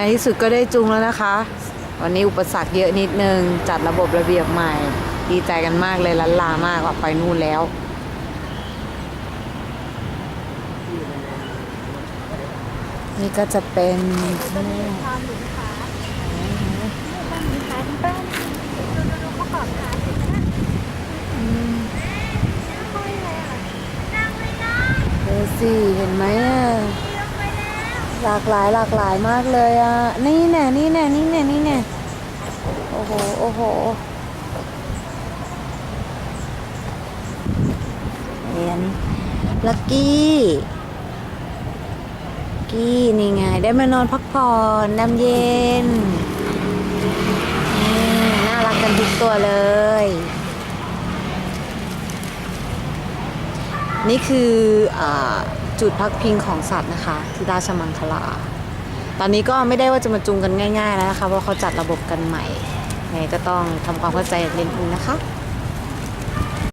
ในที่สุดก็ได้จุงแล้วนะคะ วันนี้อุปสรรคเยอะนิดนึง จัดระบบระเบียบใหม่ ดีใจกันมากเลยล้นลามากออกไปนู่นแล้ว นี่ก็จะเป็นตออยู่นะคะบ้านมีขายที่บ้านดูดูดูประกอบขายเห็นไหม หลากหลายหลากหลายมากเลยอะ นี่แน่นี่แน่นี่แน่นี่แน่โอ้โห โอ้โห เรียนลักกี้ กี้นี่ไง ได้มานอนพักผ่อนน้ำเย็น น่ารักกันทุกตัวเลย นี่คืออา จุดพักพิงของสัตว์นะคะ ที่ราชมังคลา ตอนนี้ก็ไม่ได้ว่าจะมาจูงกันง่ายๆแล้วนะคะเพราะเขาจัดระบบกันใหม่ไงก็ต้องทำความเข้าใจนิดนึงนะคะ